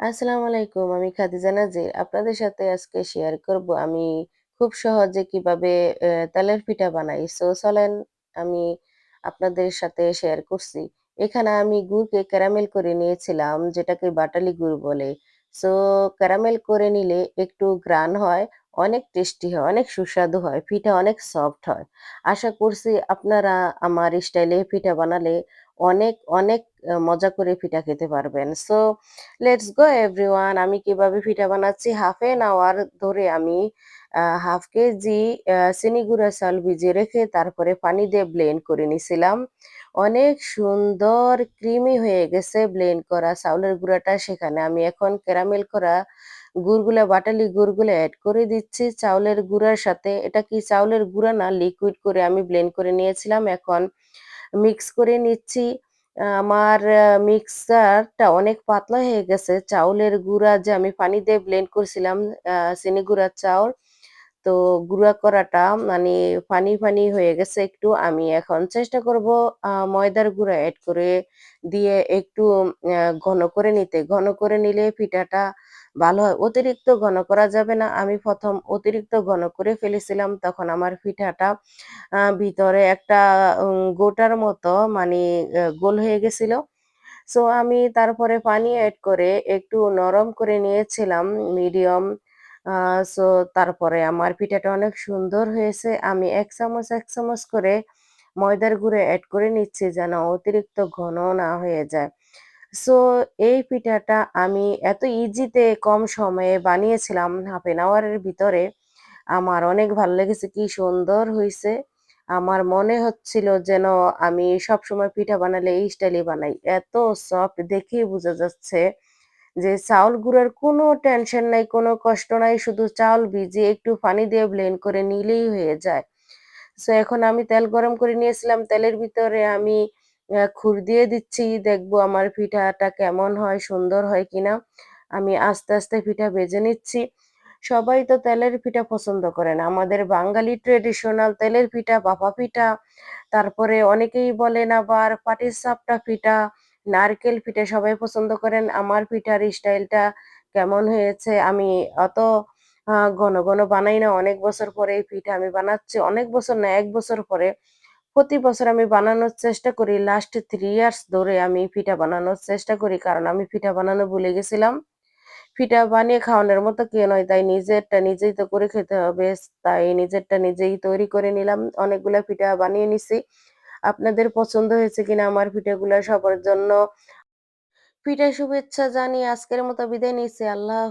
আসসালামু আলাইকুম। আমি খাদিজা নাজির। আপনাদের সাথে আজকে শেয়ার করব আমি খুব সহজে কীভাবে তেলের পিঠা বানাই। সো চলেন আমি আপনাদের সাথে শেয়ার করছি। এখানে আমি গুড়কে ক্যারামেল করে নিয়েছিলাম যেটাকে বাটালি গুড় বলে। সো ক্যারামেল করে নিলে একটু গ্রান হয়, অনেক টেস্টি হয়, অনেক সুস্বাদু হয়। পিঠা অনেক সফট হয়। আশা করছি আপনারা আমার স্টাইলে পিঠা বানালে অনেক, অনেক মজা করে পিঠা খেতে পারবেন। সো লেটস গো এভরিওয়ান আমি কীভাবে পিঠা বানাচ্ছি? হাফ এন আওয়ার ধরে আমি হাফ কেজি চিনি গুঁড়া চাল ভিজিয়ে রেখে তারপরে পানি দিয়ে ব্লেন্ড করে নিছিলাম। অনেক সুন্দর ক্রিমি হয়ে গেছে ব্লেন্ড করা চাউলের গুঁড়াটা। সেখানে আমি এখন ক্যারামেল করা গুড়গুলা বাটালি গুড়গুলো অ্যাড করে দিচ্ছি। চাউলের গুঁড়ার সাথে এটা কি চাউলের গুঁড়া না? লিকুইড করে আমি ব্লেন্ড করে নিয়েছিলাম। এখন মিক্স করে নিচ্ছি আমার মিক্সারটা অনেক পাতলা হয়ে গেছে। চাউলের গুঁড়া যে আমি পানি দিয়ে ব্লেন্ড করছিলাম চিনি গুঁড়ার চাউল। তো গুঁড়া করাটা মানে পানি, পানি হয়ে গেছে একটু। আমি এখন চেষ্টা করব ময়দার গুঁড়া অ্যাড করে দিয়ে একটু ঘন করে নিতে। ঘন করে নিলে পিঠাটা ভালো হয়। অতিরিক্ত ঘন করা যাবে না। আমি প্রথম অতিরিক্ত ঘন করে ফেলেছিলাম। তখন আমার পিঠাটা ভিতরে একটা গোটার মতো মানে গোল হয়ে গেছিল। সো আমি তারপরে পানি অ্যাড করে একটু নরম করে নিয়েছিলাম মিডিয়াম সো তারপরে আমার পিঠাটা অনেক সুন্দর হয়েছে। আমি এক চামচ, এক চামচ করে ময়দার গুঁড়া অ্যাড করে নিচ্ছি যেন অতিরিক্ত ঘন না হয়ে যায়। সো এই পিঠাটা আমি এত ইজিতে কম সময়ে বানিয়েছিলাম হাফ এন আওয়ারের ভিতরে। আমার অনেক ভালো লেগেছে কি সুন্দর হয়েছে আমার মনে হচ্ছিল যেন আমি সবসময় পিঠা বানালে এই স্টাইলে বানাই। এত সফট দেখেই বোঝা যাচ্ছে যে চাউল গুঁড়ার কোনো টেনশন নাই, কোনো কষ্ট নাই। শুধু চাউল ভিজিয়ে একটু পানি দিয়ে ব্লেন্ড করে নিলেই হয়ে যায়। সো এখন আমি তেল গরম করে নিয়েছিলাম। তেলের ভিতরে আমি খুর দিয়ে দিচ্ছি। দেখব আমার পিঠাটা কেমন হয়, সুন্দর হয় কিনা। আমি আস্তে, আস্তে পিঠা ভেজে নিচ্ছি। সবাই তো তেলের পিঠা পছন্দ করে না। আমাদের বাঙালি ট্র্যাডিশনাল তেলের পিঠা, ভাপা পিঠা, তারপরে অনেকেই বলেন আবার পাটিসাপটা পিঠা, নারকেল পিঠা সবাই পছন্দ করেন। আমার পিঠার স্টাইলটা কেমন হয়েছে আমি অত ঘন, ঘন বানাই না। অনেক বছর পরে এই পিঠা আমি বানাচ্ছি। অনেক বছর না এক বছর পরে। প্রতি বছর আমি বানানোর চেষ্টা করি। লাস্ট থ্রি ইয়ার্স ধরে আমি পিঠা বানানোর চেষ্টা করি। কারণ আমি পিঠা বানানো ভুলে গেছিলাম। পিঠা বানিয়ে খাওয়ানোর মতো কেউ নয়। তাই নিজেরটা নিজেই তো করে খেতে হবে। তাই নিজেরটা নিজেই তৈরি করে নিলাম। অনেকগুলা পিঠা বানিয়ে নিছি। আপনাদের পছন্দ হয়েছে কিনা আমার পিঠাগুলা সবার জন্য পিঠার শুভেচ্ছা জানিয়ে আজকের মতো বিদায় নিচ্ছি। আল্লাহ